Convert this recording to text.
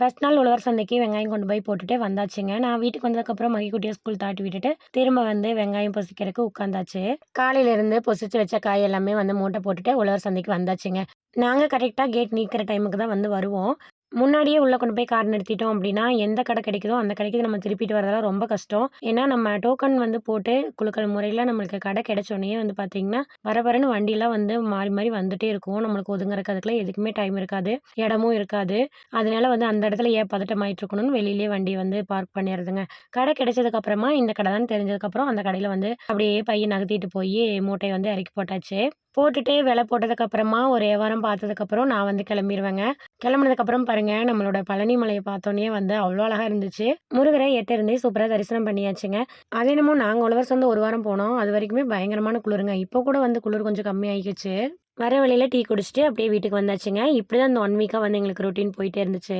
First நாள் உழவர் சந்தைக்கு வெங்காயம் கொண்டு போய் போட்டுட்டு வந்தாச்சுங்க. நான் வீட்டுக்கு வந்ததுக்கப்புறம் மகிக்குட்டியை ஸ்கூல் தாட்டி விட்டுட்டு திரும்ப வந்து வெங்காயம் பொசிக்கிறதுக்கு உட்காந்தாச்சு காலையிலேருந்து பொசிச்சு வச்ச காய் எல்லாமே வந்து மூட்டை போட்டுட்டு உழவர் சந்தைக்கு வந்தாச்சுங்க. நாங்கள் கரெக்டாக கேட் நீக்கிற டைமுக்கு தான் வந்து வருவோம். முன்னாடியே உள்ளே கொண்டு போய் கார் நிறுத்திட்டோம் அப்படின்னா எந்த கடை கிடைக்குதோ அந்த கடைக்கு நம்ம திருப்பிட்டு வரதெல்லாம் ரொம்ப கஷ்டம். ஏன்னா நம்ம டோக்கன் வந்து போட்டு குழுக்கள் முறையில் நம்மளுக்கு கடை கிடைச்சோடனே வந்து பார்த்திங்கன்னா வர வரன்னு வண்டிலாம் வந்து மாறி மாறி வந்துட்டே இருக்கும். நம்மளுக்கு ஒதுங்குறக்கு அதுக்குலாம் எதுக்குமே டைம் இருக்காது இடமும் இருக்காது. அதனால வந்து அந்த இடத்துல ஏன் பதட்டமாயிட்டு இருக்கணும்னு வெளியிலேயே வண்டி வந்து பார்க் பண்ணிடுறதுங்க. கடை கிடைச்சதுக்கப்புறமா இந்த கடை தான் தெரிஞ்சதுக்கப்புறம் அந்த கடையில் வந்து அப்படியே பையை நகர்த்திட்டு போய் மூட்டையை வந்து இறக்கி போட்டாச்சு. போட்டுட்டு வெலை போட்டதுக்கப்புறமா ஒரு வியாபாரம் பார்த்ததுக்கப்புறம் நான் வந்து கிளம்பிடுவேங்க கிளம்புனதுக்கப்புறம் பாருங்க நம்மளோட பழனி மலையை பார்த்தோன்னே வந்து அவ்வளோ அழகாக இருந்துச்சு. முருகரை எட்டிருந்தே சூப்பராக தரிசனம் பண்ணியாச்சுங்க. அதே என்னமோ நாங்கள் உழவர் சொந்த ஒரு வாரம் போனோம். அது வரைக்குமே பயங்கரமான குளிருங்க. இப்போ கூட வந்து குளிர் கொஞ்சம் கம்மி ஆகிக்கிச்சு வர வழியில் டீ குடிச்சிட்டு அப்படியே வீட்டுக்கு வந்தாச்சுங்க. இப்படி தான் இந்த ஒன் வீக்காக வந்து எங்களுக்கு ரொட்டீன் போயிட்டே இருந்துச்சு.